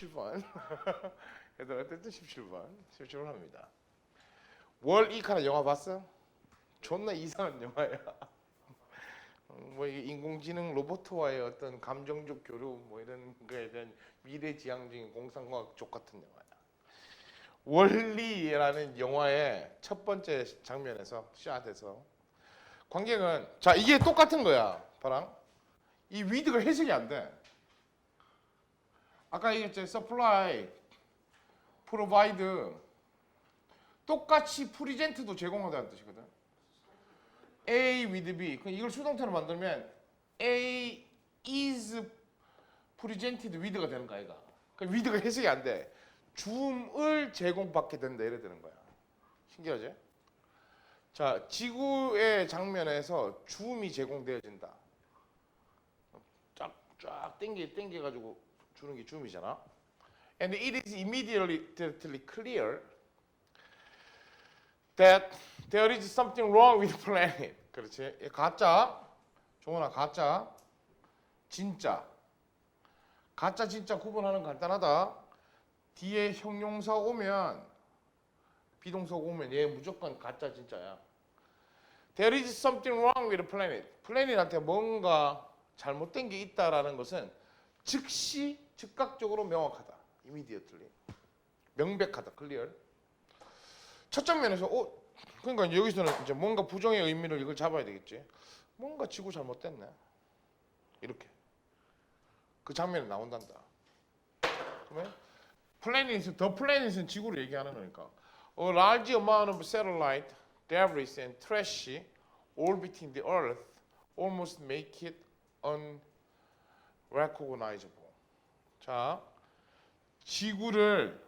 17번. 얘들 어쨌든 17번. 17번 합니다. 월 이카라 영화 봤어? 존나 이상한 영화야. 어, 뭐 인공지능 로봇와의 어떤 감정적 교류 뭐 이런 거에 대한 미래지향적인 공상과학 같은 영화야. 원리라는 영화의 첫 번째 장면에서 샷에서 관객은 자 이게 똑같은 거야, 봐랑. 이 위드가 해석이 안 돼. 아까 얘기했죠, supply, provide 똑같이 프리젠트도 제공하다는 뜻이거든. A with B. 그 이걸 수동태로 만들면 A is presented with가 되는 거야, 이가. 그 with가 해석이 안 돼. 줌을 제공받게 된다 이래 되는 거야. 신기하지? 자, 지구의 장면에서 줌이 제공되어진다. 쫙쫙 땡겨 땡겨 가지고 주는 게 줌이잖아. And it is immediately clear that there is something wrong with planet. 그렇지. 이 가짜, 종훈아 가짜, 진짜. 가짜 진짜 구분하는 거 간단하다. 뒤에 형용사 오면 비동사 오면 얘 무조건 가짜 진짜야. There is something wrong with planet. 플래닛한테 뭔가 잘못된 게 있다라는 것은 즉시 즉각적으로 명확하다. immediately. 명백하다. clear. 첫 장면에서 어 그러니까 여기서는 이제 뭔가 부정의 의미를 이걸 잡아야 되겠지. 뭔가 지구 잘못됐네. 이렇게 그 장면에 나온단다. 그러면 플래닛은 더 플래닛은 지구를 얘기하는 거니까. A large amount of satellite orbiting the Earth almost make it unrecognizable. 자, 지구를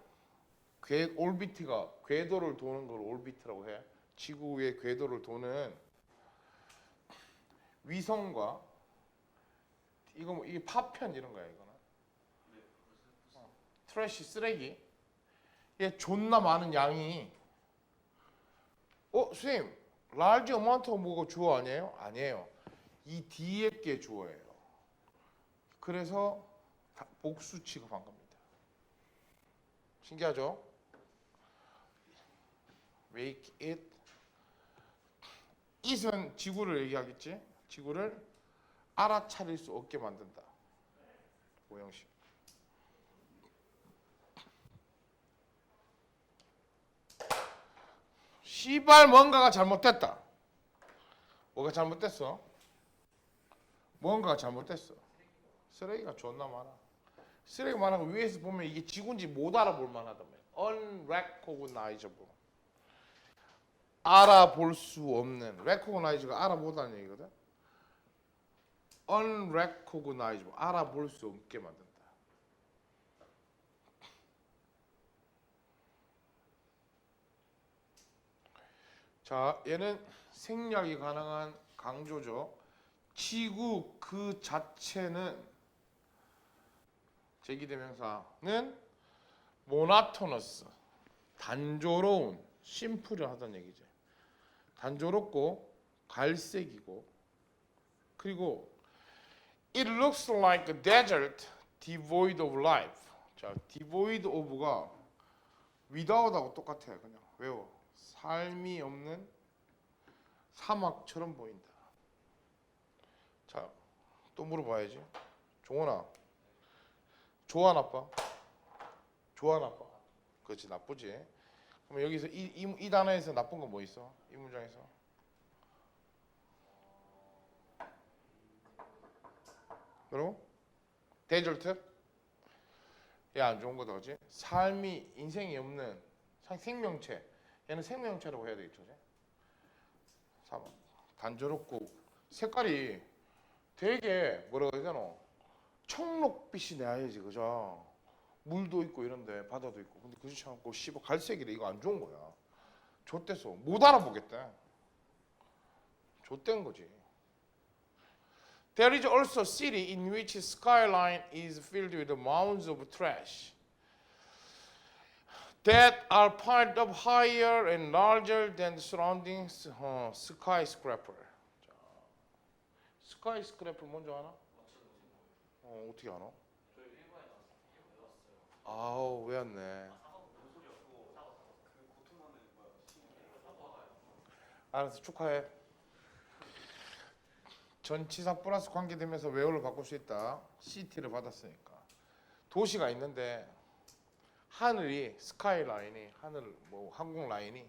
궤 올비트가 궤도를 도는 걸 올비트라고 해. 지구의 궤도를 도는 위성과 이거 뭐 이게 파편 이런 거야 이거는. 어, 트래시 쓰레기. 얘 존나 많은 양이. 어 선생님, large amount 뭐가 주어 아니에요? 아니에요. 이 뒤에 게 주어예요. 그래서 다 복수 취급한 겁니다. 신기하죠? Make it it은 지구를 얘기하겠지. 지구를 알아차릴 수 없게 만든다. 오형식. 시발 뭔가가 잘못됐다. 뭐가 잘못됐어? 뭔가가 잘못됐어. 쓰레기가 존나 많아. 쓰레기 많아고 위에서 보면 이게 지구인지 못 알아볼 만하다며. unrecognizable. 알아볼 수 없는. recognize가 알아보다는 얘기거든. unrecognizable. 알아볼 수 없게 만든다. 자, 얘는 생략이 가능한 강조죠. 지구 그 자체는 제기대명사는 모나토너스 단조로운 심플하다는 얘기죠. 단조롭고 갈색이고 그리고 it looks like a desert devoid of life. 자, devoid of가 without하고 똑같아요. 그냥 외워. 삶이 없는 사막처럼 보인다. 자, 또 물어봐야지. 종원아, 좋아 나빠? 좋아 나빠? 그렇지 나쁘지. 그럼 여기서 이, 이, 이 단어에서 나쁜 건 뭐 있어? 이 문장에서 그리고 데절트 얘안 좋은 거다 그지? 삶이 인생이 없는 상- 생명체 얘는 생명체라고 해야 되겠죠 그지? 단조롭고 색깔이 되게 뭐라고 해야 되나 청록빛이 나야지 그죠? 물도 있고 이런데 바다도 있고 근데 그렇지 않고 씨발 갈색이래 이거 안 좋은 거야 좆대서 못 알아보겠대 좆된 거지 There is also a city in which skyline is filled with mounds of trash that are piled up higher and larger than the surrounding uh, skyscraper. 자, skyscraper 뭔지 아나? 어, 어떻게 아나? 아우 외웠네. 알았어 축하해. 전치사 플러스 관계되면서 외어를 바꿀 수 있다. CT를 받았으니까. 도시가 있는데 하늘이 스카이 라인이 하늘 뭐 항공 라인이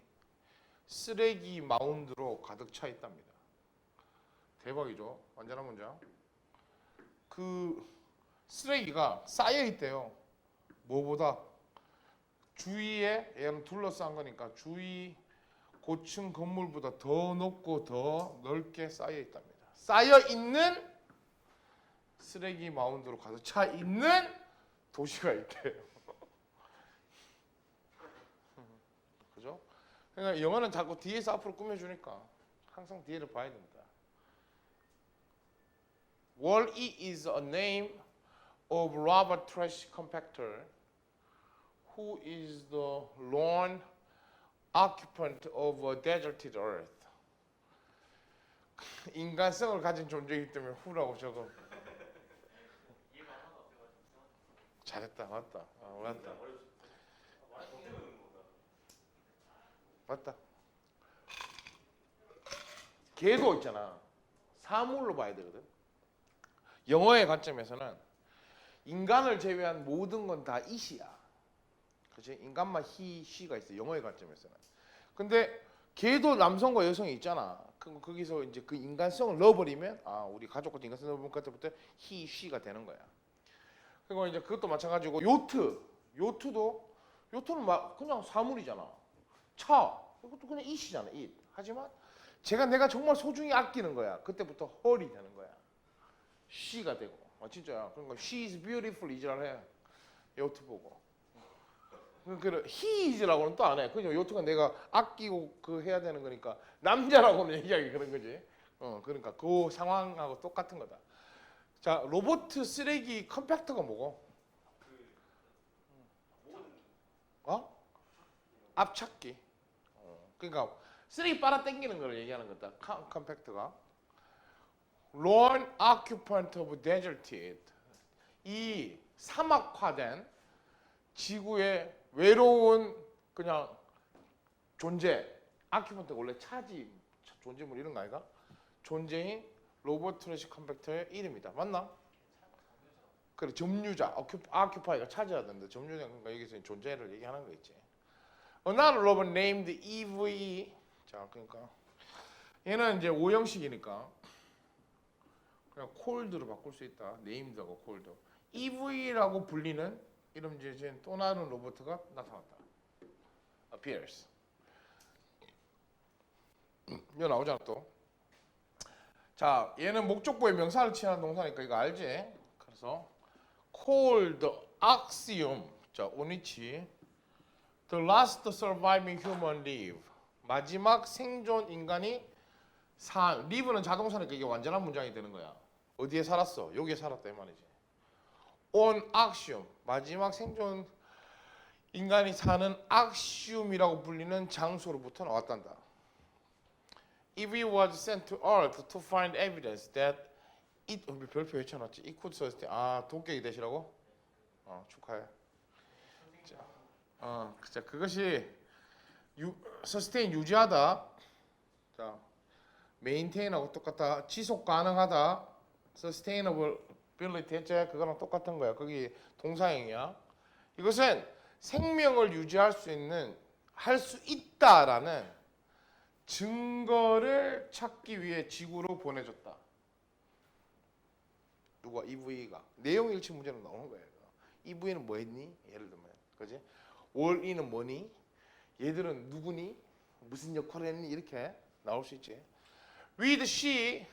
쓰레기 마운드로 가득 차 있답니다. 대박이죠. 완전한 문장. 그 쓰레기가 쌓여 있대요. 뭐보다 주위에 얘는 둘러싼 거니까 주위 고층 건물보다 더 높고 더 넓게 쌓여 있답니다. 쌓여 있는 쓰레기 마운드로 가득 차 있는 도시가 있대요. 그죠? 그러니까 영어는 자꾸 뒤에서 앞으로 꾸며주니까 항상 뒤에를 봐야 된다. Wall-E is a name of Robert Trash Compactor, who is the lone occupant of a deserted earth. 인간성을 가진 존재이기 때문에 후라고 적어. 잘했다, 맞다, 아, 맞다, 맞다. 개도 있잖아. 사물로 봐야 되거든. 영어의 관점에서는 인간을 제외한 모든 건 다 이시야. 그치? 인간만 히, 시가 있어. 영어의 관점에서는. 근데 걔도 남성과 여성이 있잖아. 그럼 거기서 이제 그 인간성을 넣어버리면 아 우리 가족과 인간성 넣어보면 그때부터 히, 시가 되는 거야. 그리고 이제 그것도 마찬가지고 요트, 요트도 요트는 막 그냥 사물이잖아. 차, 이것도 그냥 이시잖아. 이. 하지만 제가 내가 정말 소중히 아끼는 거야. 그때부터 헐이 되는 거야. she가 되고. 아 진짜야. 그러니까 she is beautiful 이지랄 해. 요트 보고. 그 he is라고는 또 안 해. 그냥 요트가 내가 아끼고 그 해야 되는 거니까 남자라고는 얘기하기 그런 거지. 어 그러니까 그 상황하고 똑같은 거다. 자 로봇 쓰레기 컴팩터가 뭐고? 어? 앞찾기. 어, 그러니까 쓰레기 빨아 당기는 걸 얘기하는 거다. 컴- 컴팩터가. Lone occupant of deserted. 이 사막화된 지구의 외로운 그냥 존재. 아큐펀트가 원래 차지 존재물 이런 거 아이가? 존재인 로봇 트래시 컴팩터의 이름이다. 맞나? 그래 점유자 아큐, 아큐파이가 차지하던데 점유자 그러니까 여기서 존재를 얘기하는 거 있지. Another robot named EVE. 자 그러니까 얘는 이제 오형식이니까 그냥 콜드로 바꿀 수 있다. 네임드하고 콜드. EV라고 불리는 이름 지어진 또 다른 로봇가 나타났다. appears. 이거 나오잖아 또. 자, 얘는 목적보에 명사를 취하는 동사니까 이거 알지? 그래서 called axiom. 자, 오니치. The last surviving human live. 마지막 생존 인간이 사 live는 자동사니까 이게 완전한 문장이 되는 거야. 어디에 살았어? 여기에 살았다 이 말이지. on axiom. 마지막 생존 인간이 사는 axiom이라고 불리는 장소로부터 나왔단다. He was sent to Earth to find evidence that it 어, 별표 외쳐놨지. It could sustain. 아 도깨기 되시라고? 어 축하해. 자, 어, 자 그것이 유, sustain 유지하다. 자, maintain하고 똑같다. 지속 가능하다. Sustainability 했지? 그거랑 똑같은 거야. 거기 동사형이야. 이것은 생명을 유지할 수 있는 할 수 있다라는 증거를 찾기 위해 지구로 보내줬다. 누가 EV가 내용 일치 문제는 나오는 거예요. EV는 뭐 했니? 예를 들면 그지? 월이는 뭐니? 얘들은 누구니? 무슨 역할을 했니? 이렇게 나올 수 있지. With she, 아,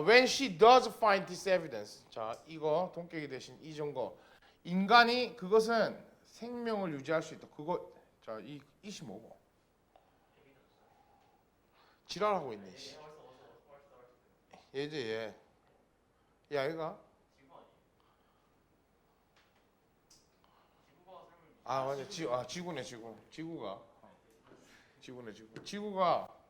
when she does find this evidence, 자 이거 동격이 대신 이 증거, 인간이 그것은 생명을 유지할 수 있다. 그거 자이 이시 뭐고? 지랄하고 있네. 씨. 얘지 얘. 야 얘가. 아 맞아 지, 아 지구네 지구. 지구가. 어. 지구네 지구. 지구가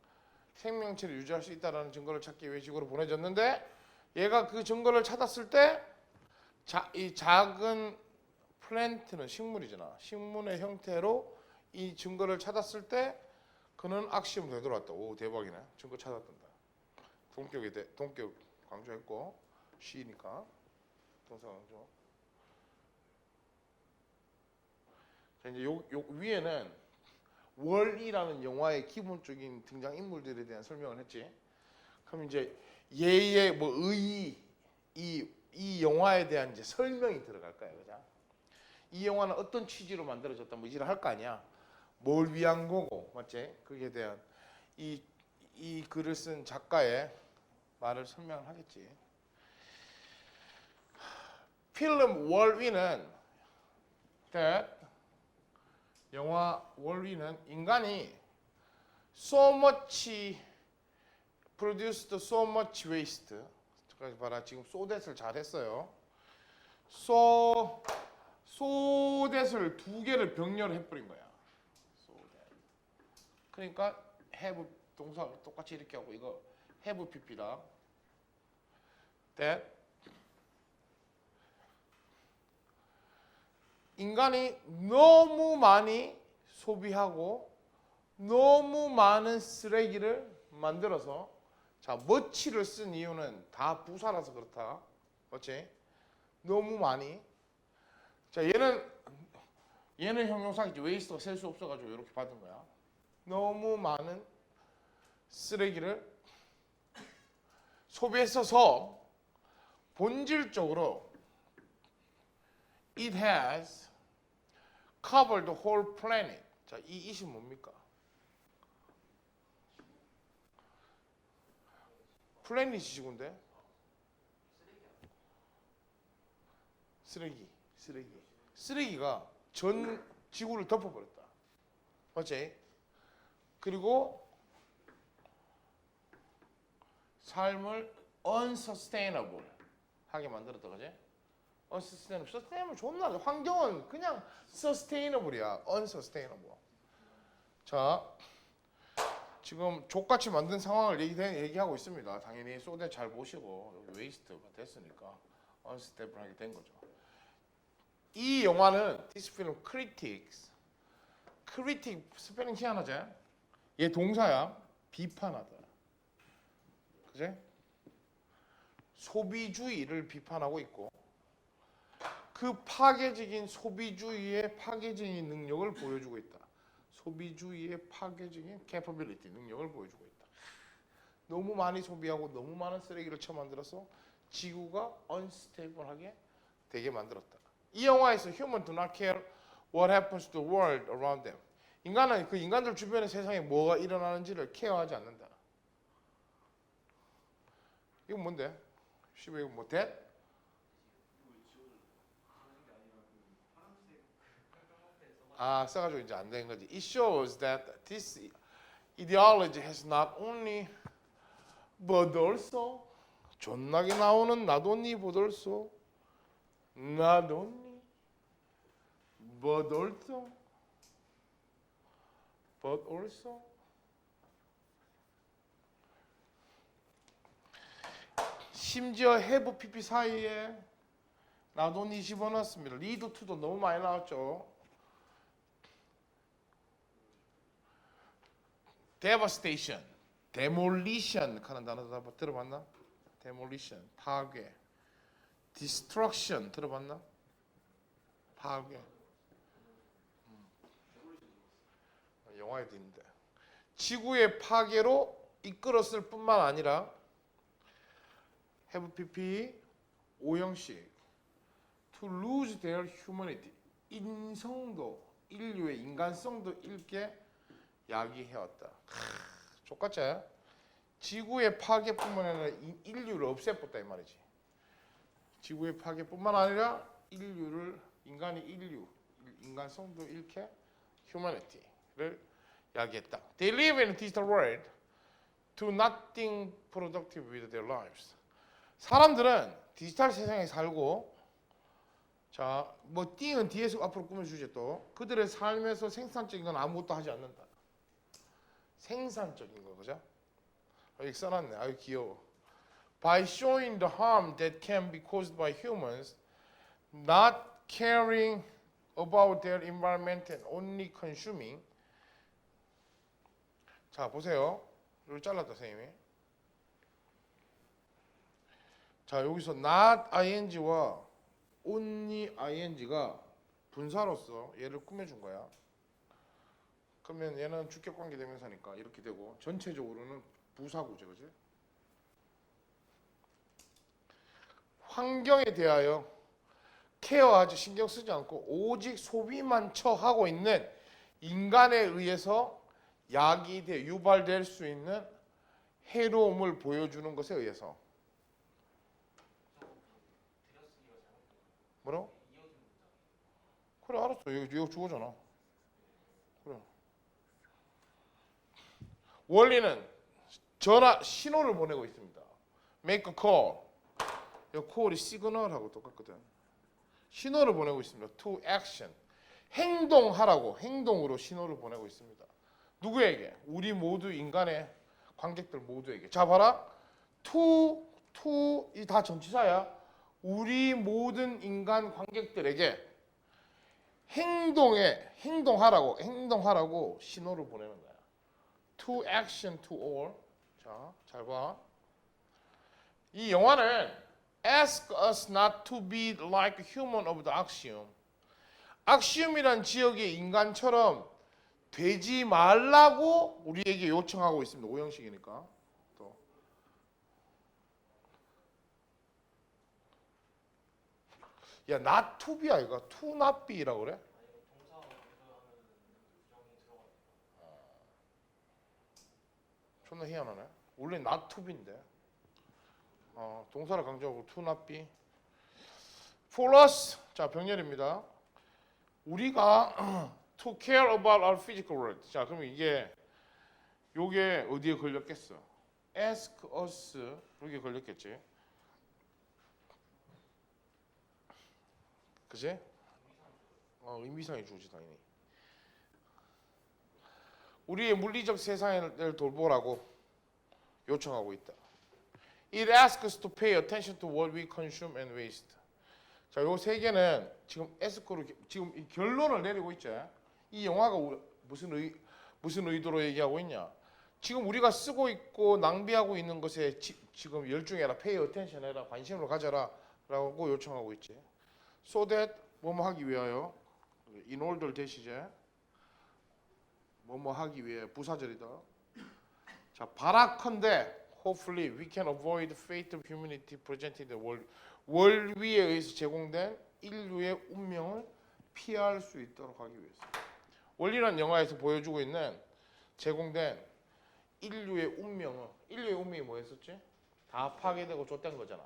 생명체를 유지할 수 있다라는 증거를 찾기 위해 지구로 보내졌는데 얘가 그 증거를 찾았을 때 자, 이 작은 플랜트는 식물이잖아. 식물의 형태로 이 증거를 찾았을 때 그는 악시움을 되돌아왔다. 오 대박이네. 증거 찾았던다. 동격에 대, 동격 강조했고 시니까 동사 강조. 자 이제 요, 요 위에는 월이라는 영화의 기본적인 등장 인물들에 대한 설명을 했지. 그럼 이제 예의 뭐 의의 이, 이 영화에 대한 이제 설명이 들어갈 거야, 그죠? 이 영화는 어떤 취지로 만들어졌다, 뭐 이지를 할거 아니야. 뭘 위한 거고, 맞지? 그게 대한 이, 이 글을 쓴 작가의 말을 설명을 하겠지. 필름 월위는 that 영화 월위는 인간이 so much produced so much waste. 저까지 봐라. 지금 so that을 잘 했어요. so that을 두 개를 병렬을 해버린 거야. 그러니까 have 동사 똑같이 이렇게 하고 이거 have pp다. that 인간이 너무 많이 소비하고 너무 많은 쓰레기를 만들어서 자 머치를 쓴 이유는 다 부사라서 그렇다. 맞지? 너무 많이. 자 얘는 얘는 형용사겠지. 웨이스트가 셀 수 없어가지고 이렇게 받은 거야. 너무 많은 쓰레기를 소비했어서 본질적으로 It has covered the whole planet. 자, 이 it이 뭡니까? 플래닛이 지구인데? 쓰레기, 쓰레기. 쓰레기가 전 지구를 덮어버렸다. 맞지? 그리고 삶을 unsustainable 하게 만들었다, 그지? Unsustainable. sustainable 존나 환경은 그냥 sustainable이야. unsustainable. 자, 지금 족같이 만든 상황을 얘기, 얘기 하고 있습니다. 당연히 소대 잘 보시고 웨이스트가 됐으니까 unsustainable하게 된 거죠. 이 영화는 this film critics critic 스펠링 희한하지? 얘 동사야. 비판하다. 그지? 소비주의를 비판하고 있고 그 파괴적인 소비주의의 파괴적인 능력을 보여주고 있다. 소비주의의 파괴적인 capability 능력을 보여주고 있다. 너무 많이 소비하고 너무 많은 쓰레기를 쳐만들어서 지구가 unstable하게 되게 만들었다. 이 영화에서 human do not care what happens to the world around them. 인간은 그 인간들 주변의 세상에 뭐가 일어나는지를 케어하지 않는다. 이건 뭔데? 이거 뭐 대? 아 써가지고 이제 안된 거지. It shows that this ideology has not only but also 존나게 나오는 also not only but also but also 심지어 have pp 사이에 only 집어넣었습니다. 리드 투도 너무 많이 나왔죠. Devastation, demolition 하는 단어 다 들어봤나? demolition, 파괴. destruction 들어봤나? 파괴. 음. 영화에도 있는데 지구의 파괴로 이끌었을 뿐만 아니라 pp 오형식 to lose their humanity 인성도 인류의 인간성도 잃게 야기해왔다. 크, 족같지? 지구의 파괴뿐만 아니라 이- 인류를 없애버렸다 이 말이지. 지구의 파괴뿐만 아니라 인류를 인간이 인류 인간성도 잃게 humanity를 야기했다. They live in a digital world, do nothing productive with their lives. 사람들은 디지털 세상에 살고 자, 뭐 띵은 뒤에서 앞으로 꾸며주지 또 그들의 삶에서 생산적인 건 아무것도 하지 않는다. 생산적인 거 그죠? 여기 써놨네. 아유 귀여워. By showing the harm that can be caused by humans, not caring about their environment and only consuming 자 보세요 여기 잘랐다 선생님이 자 여기서 not ing와 only ing가 분사로서 얘를 꾸며준 거야 그러면 얘는 주격 관계 대명사니까 이렇게 되고 전체적으로는 부사구죠 그지? 환경에 대하여 케어하지 신경 쓰지 않고 오직 소비만 처하고 있는 인간에 의해서 야기돼 유발될 수 있는 해로움을 보여주는 것에 의해서. 뭐라고? 그래 알았어. 이거 주어잖아 그래 원리는 전화 신호를 보내고 있습니다 make a call 이 call이 시그널하고 똑같거든 신호를 보내고 있습니다. to action. 행동하라고 행동으로 신호를 보내고 있습니다. 누구에게? 우리 모두 인간의 관객들 모두에게. 자 봐라. to to 이 다 전치사야. 우리 모든 인간 관객들에게 행동에 행동하라고 행동하라고 신호를 보내는 거야. To action to all. 자, 잘 봐. 이 영화는 ask us not to be like human of the axiom. 악시움이란 지역의 인간처럼 되지 말라고 우리에게 요청하고 있습니다. 오형식이니까. 또. 야, not to be야 이거. to not be라고 그래? 존나 희한하네. 원래 be인데. 어, 동사를 강조하고 be. For us, 자 병렬입니다. 우리가 to care about our physical world. 자 그럼 이게 요게 어디에 걸렸겠어? Ask us 여기 걸렸겠지. 그지? 어, 의미상의 주지 당연히. 우리의 물리적 세상을 돌보라고 요청하고 있다. It asks us to pay attention to what we consume and waste. 자, 요 세 개는 지금 에스코로 지금 이 결론을 내리고 있죠. 이 영화가 우- 무슨 의 무슨 의도로 얘기하고 있냐? 지금 우리가 쓰고 있고 낭비하고 있는 것에 지, 지금 열중해라, pay attention 해라, 관심을 가져라라고 요청하고 있지. So that 뭐뭐 하기 위하여 in order 대시제 뭐뭐 하기 위해 부사절이다. 자, 바라컨대 hopefully we can avoid fate of humanity presented world. 월 위에 의해서 제공된 인류의 운명을 피할 수 있도록 하기 위해서. 원리란 영화에서 보여주고 있는 제공된 인류의 운명을 인류의 운명이 뭐였었지? 다 파괴되고 좆된 거잖아.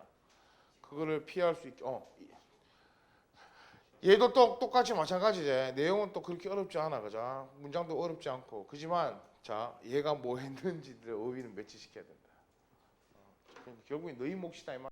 그거를 피할 수 있게. 어. 얘도 또 똑같이 마찬가지지. 내용은 또 그렇게 어렵지 않아, 그죠? 문장도 어렵지 않고. 그지만 자, 얘가 뭐 했는지를 어휘는 매치시켜야 된다. 어, 결국엔 너희 몫이다 이 말.